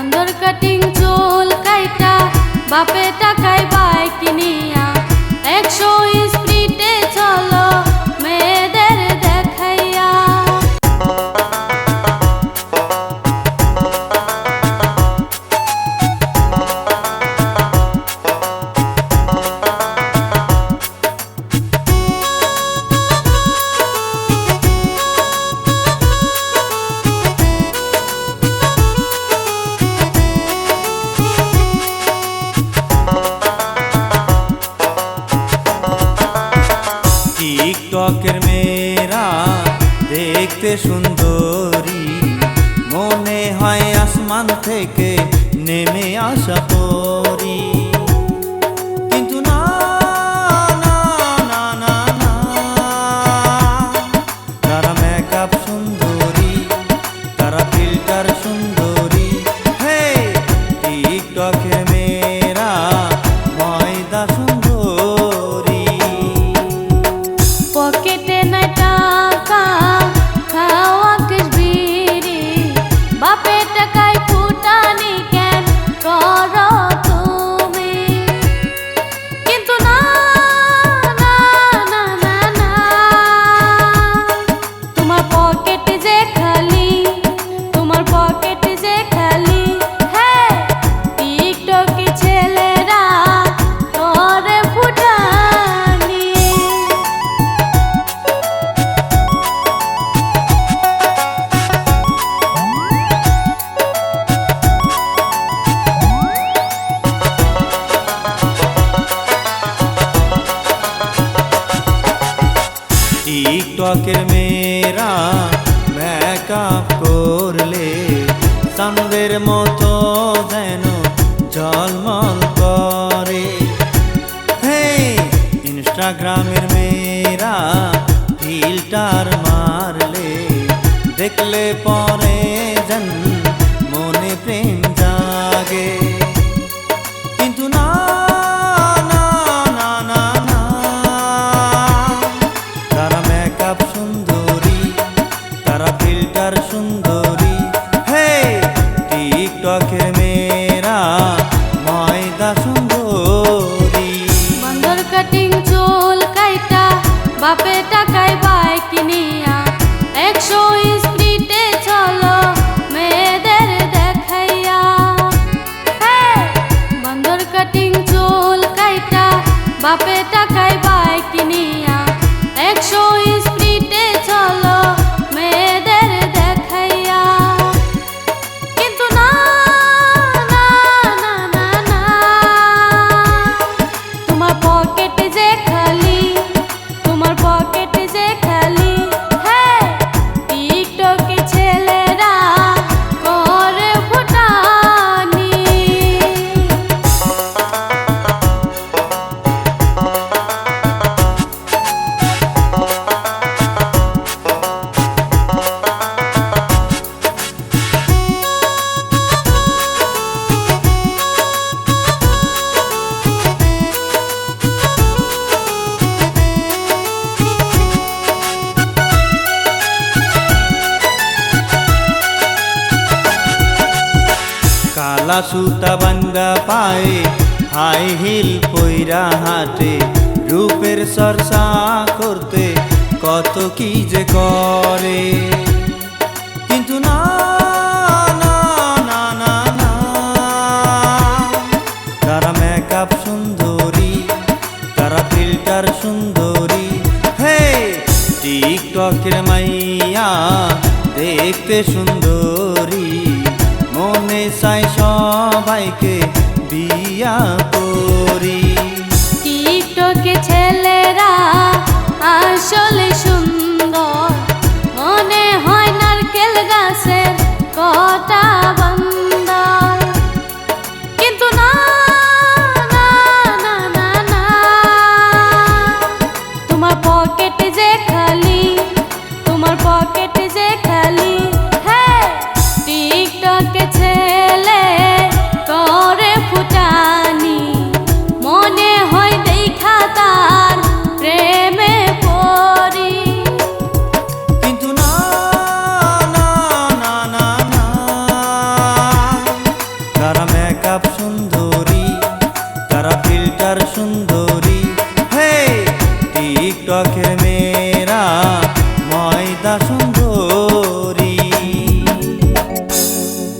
বন্দর কাটিং চুল কাইটা বাপে টাকায় মেয়েরা দেখতে সুন্দরী। মনে হয় আসমান থেকে নেমে আসা পরি কিন্তু না না টিকটকের মেয়েরা মেকআপ করলে চাঁদের মতো যেন ঝলমল করে। হে ইনস্টাগ্রামের মেয়েরা ফিল্টার মারলে দেখলে পরে যেন মনে প্রেম জাগে। বাপে টাকায় বাইক কিনিয়া একশো স্প্রিটে চলো মেয়েদের দেখাইয়া। বন্দর কাটিং চুল কাইটা, বাপে টাকায় বাইক কিনিয়া সুতা বান্দা পায়ে হাই হিল পইরা হাটে, রূপের চর্চা করতে কত কি যে করে। কিন্তু না সুন্দরী, তারা ফিল্টার সুন্দরী। হে মাইয়া দেখতে সুন্দরী। চাই সবাইকে বিয়া করি। টিকটকে ছেলেরা আসলে সুন্দর সুন্দরী। হে টিকটকের মে